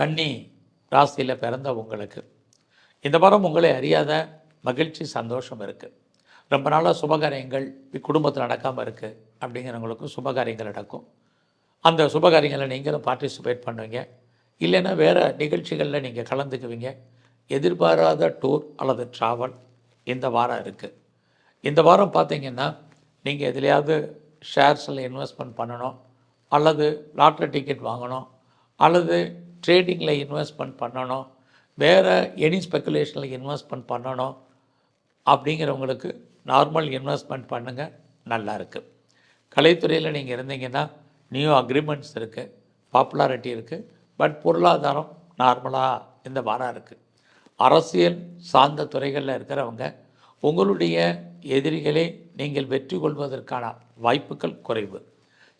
கன்னி ராசியில் பிறந்த உங்களுக்கு. இந்த வாரம் உங்களை அறியாத மகிழ்ச்சி சந்தோஷம் இருக்குது ரொம்ப நாளாக சுபகாரியங்கள் குடும்பத்தில் நடக்காமல் இருக்குது அப்படிங்கிறவங்களுக்கும் சுபகாரியங்கள் நடக்கும். அந்த சுபகாரியங்களை நீங்களும் பார்ட்டிசிபேட் பண்ணுவீங்க. இல்லைன்னா வேறு நிகழ்ச்சிகளில் நீங்கள் கலந்துக்குவீங்க. எதிர்பாராத டூர் அல்லது ட்ராவல் இந்த வாரம் இருக்குது இந்த வாரம் பார்த்திங்கன்னா நீங்கள் எதுலையாவது ஷேர்ஸில் இன்வெஸ்ட்மெண்ட் பண்ணணும் அல்லது லாட்ரி டிக்கெட் வாங்கணும் அல்லது ட்ரேடிங்கில் இன்வெஸ்ட்மெண்ட் பண்ணணும் வேறு எனி ஸ்பெக்குலேஷனில் இன்வெஸ்ட்மெண்ட் பண்ணணும் அப்படிங்கிறவங்களுக்கு நார்மல் இன்வெஸ்ட்மெண்ட் பண்ணுங்கள் நல்லா இருக்குது கலைத்துறையில் நீங்கள் இருந்தீங்கன்னா நியூ அக்ரிமெண்ட்ஸ் இருக்குது பாப்புலாரிட்டி இருக்குது பட் பொருளாதாரம் நார்மலாக இந்த வாரம் இருக்குது அரசியல் சார்ந்த துறைகளில் இருக்கிறவங்க உங்களுடைய எதிரிகளை நீங்கள் வெற்றி கொள்வதற்கான வாய்ப்புகள் குறைவு.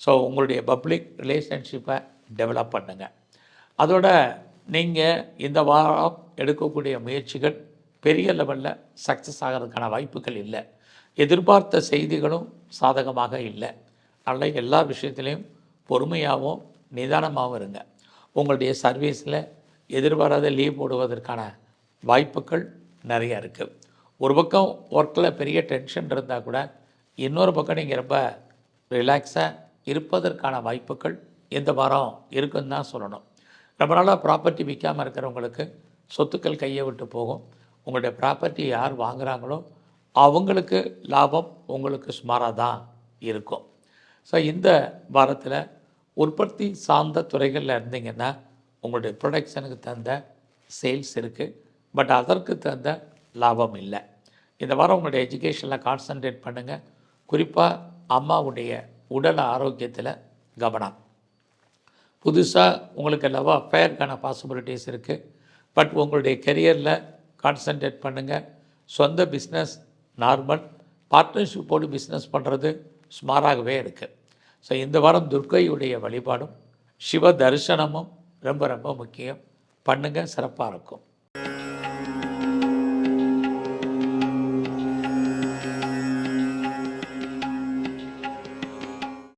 ஸோ உங்களுடைய பப்ளிக் ரிலேஷன்ஷிப்பை டெவலப் பண்ணுங்கள் அதோட நீங்கள் இந்த வாரம் எடுக்கக்கூடிய முயற்சிகள் பெரிய லெவலில் சக்ஸஸ் ஆகிறதுக்கான வாய்ப்புகள் இல்லை. எதிர்பார்த்த செய்திகளும் சாதகமாக இல்லை. அதனால் எல்லா விஷயத்துலேயும் பொறுமையாகவும் நிதானமாகவும் இருங்க. உங்களுடைய சர்வீஸில் எதிர்பாராத லீவ் போடுவதற்கான வாய்ப்புகள் நிறையா இருக்குது ஒரு பக்கம் ஒர்க்கில் பெரிய டென்ஷன் இருந்தால் கூட இன்னொரு பக்கம் நீங்கள் ரொம்ப ரிலாக்ஸாக இருப்பதற்கான வாய்ப்புகள் இந்த வாரம் இருக்குன்னு தான் சொல்லணும். ரொம்ப நாளாக ப்ராப்பர்ட்டி விற்காமல் இருக்கிறவங்களுக்கு சொத்துக்கள் கையை விட்டு போகும். உங்களுடைய ப்ராப்பர்ட்டி யார் வாங்குகிறாங்களோ அவங்களுக்கு லாபம் உங்களுக்கு சுமாராக தான் இருக்கும். ஸோ இந்த வாரத்தில் உற்பத்தி சார்ந்த துறைகளில் இருந்தீங்கன்னா உங்களுடைய ப்ரொடக்ஷனுக்கு தகுந்த சேல்ஸ் இருக்குது பட் அதற்கு தகுந்த லாபம் இல்லை. இந்த வாரம் உங்களுடைய எஜுகேஷனில் கான்சன்ட்ரேட் பண்ணுங்கள் குறிப்பாக அம்மாவுடைய உடல் ஆரோக்கியத்தில் கவனம். புதுசாக உங்களுக்கு லவ் அஃபேருக்கான பாசிபிலிட்டிஸ் இருக்குது பட் உங்களுடைய கெரியரில் கான்சன்ட்ரேட் பண்ணுங்கள் சொந்த பிஸ்னஸ் நார்மல் பார்ட்னர்ஷிப்போடு பிஸ்னஸ் பண்ணுறது சுமாராகவே இருக்குது ஸோ இந்த வாரம் துர்க்கையுடைய வழிபாடும் சிவ தரிசனமும் ரொம்ப ரொம்ப முக்கியம். பண்ணுங்கள் சிறப்பாக இருக்கும்.